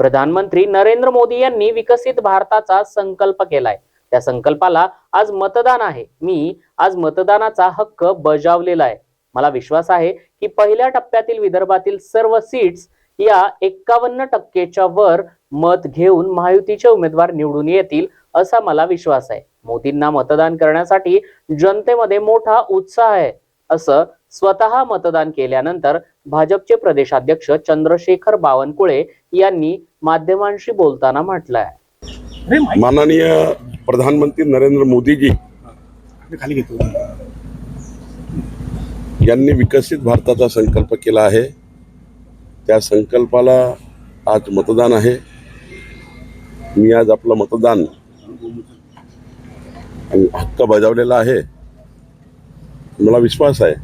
प्रधानमंत्री नरेंद्र मोदी यांनी विकसित भारताचा संकल्प केलाय. त्या संकल्पाला आज मतदान आहे. मी आज मतदानाचा हक्क बजावलेला आहे. मला विश्वास आहे की पहिल्या टप्प्यातील विदर्भातील सर्व सीट्स या एक्कावन्न टक्केच्या वर मत घेऊन महायुतीचे उमेदवार निवडून येतील असा मला विश्वास आहे. मोदींना मतदान करण्यासाठी जनतेमध्ये मोठा उत्साह आहे असं स्वतः मतदान केल्यानंतर भाजपचे प्रदेशाध्यक्ष चंद्रशेखर बावनकुळे यांनी माध्यमांशी बोलताना म्हटलं आहे माननीय प्रधानमंत्री नरेंद्र मोदीजी यांनी विकसित भारताचा संकल्प केला आहे. त्या संकल्पाला आज मतदान आहे. मी आज आपलं मतदान हक्क बजावलेला आहे. मला विश्वास आहे.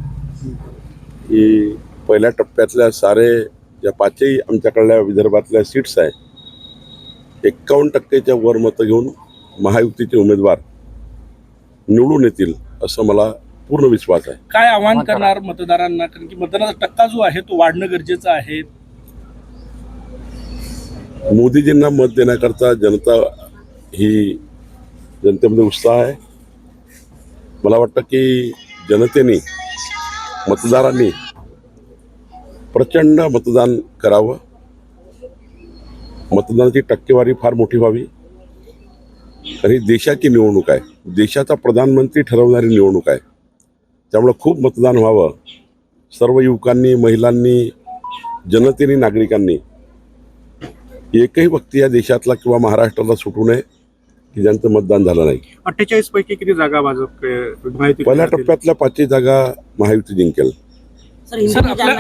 की पहिल्या टप्प्यातल्या सारे ज्या पाचही आमच्याकडल्या विदर्भातल्या सीट्स आहे एक्कावन्न टक्केच्या वर मतं घेऊन महायुतीचे उमेदवार निवडून येतील असं मला पूर्ण विश्वास आहे. काय आवाहन करणार मतदारांना? कारण की मतदानाचा टक्का जो आहे तो वाढणं गरजेचं आहे. मोदीजींना मत देण्याकरता जनता ही जनतेमध्ये उत्साह आहे. मला वाटतं की जनतेने मतदारांनी प्रचंड मतदान करावं. मतदानाची टक्केवारी फार मोठी व्हावी. कारण ही देशाची निवडणूक आहे. देशाचा प्रधानमंत्री ठरवणारी निवडणूक आहे. त्यामुळं खूप मतदान व्हावं. सर्व युवकांनी महिलांनी जनतेने नागरिकांनी एकही व्यक्ती या देशातला किंवा महाराष्ट्राला सुटू नये. की ज्यांचं मतदान झालं नाही. अठ्ठेचाळीस पैकी किती जागा भाजप माहिती पहिल्या टप्प्यातल्या पाचही जागा महायुती जिंकेल. सर आपल्या